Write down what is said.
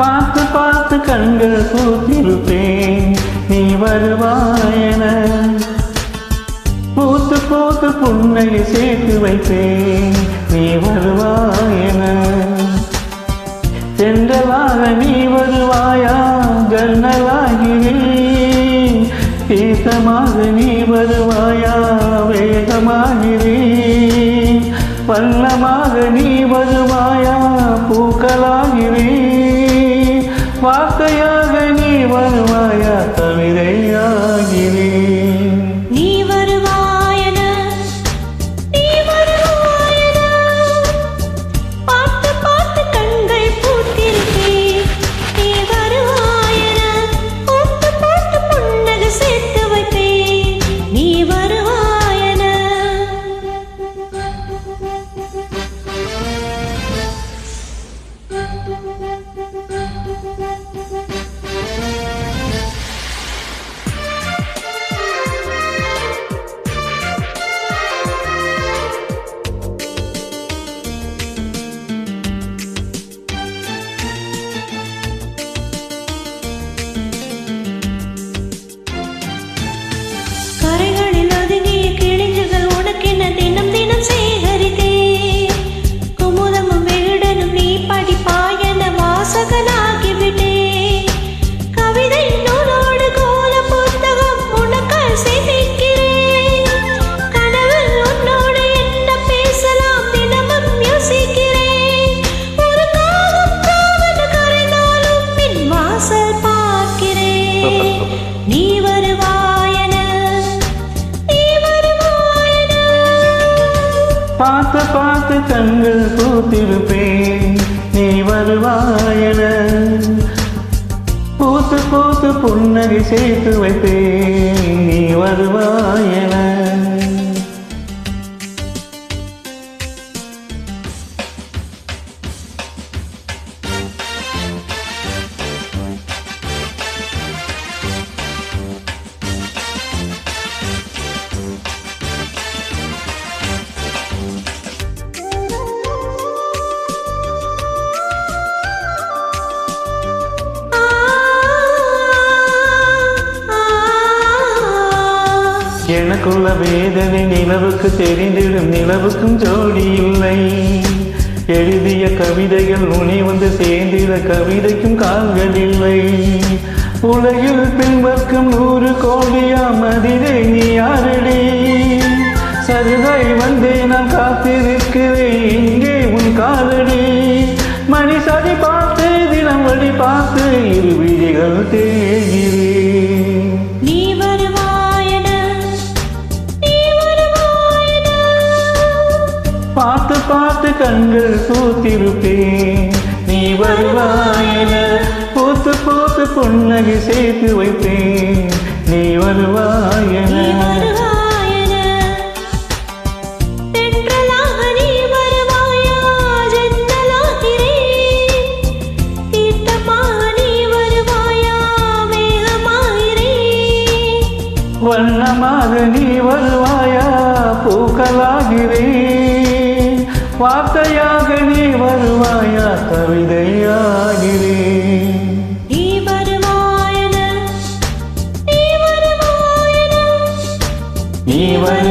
பார்த்து பார்த்து கண்கள் பூத்திருப்பேன். நீ வருவாயன பூத்து பூத்து புன்னகை சேர்த்து வைப்பேன். நீ வருவாயன சென்றவாக நீ வருவாயா? ஜன்னலாகிறேன் தேசமாக நீ வருவாயா? வேகமாகிறேன் வண்ணமாக நீ வருவாயா? பூக்களாகிறேன் வார்த்தையாக நீ வருவாயா கவிதையாகிறேன் பார்த்து பார்த்து கண்கள் பூத்திருப்பேன். நீ வருவாயன பூத்து பூத்து புன்னகை சேர்த்து வைப்பேன். நீ வருவாயன எனக்குள்ள வேதனை நிலவுக்கு தெரிந்திடும் நிலவுக்கும் ஜோடி இல்லை. எழுதிய கவிதைகள் உனி வந்து சேர்ந்திட கவிதைக்கும் கால்கள் இல்லை. உலகில் பின்பற்றும் நூறு கோடியா மதிரை நீ யாரடி? சருகாய் வந்தே நான் காத்திருக்கிறேன். பூத்திருப்பேன் நீ வருவாயன பூத்து பூத்து புன்னகை சேர்த்து வைப்பேன். நீ வருவாயன தென்றலாக நீ வருவாயா? ஜன்னலாகிறேன் வார்த்தையாக நீ வருவாயா? கவிதையாகிறே நீ வரு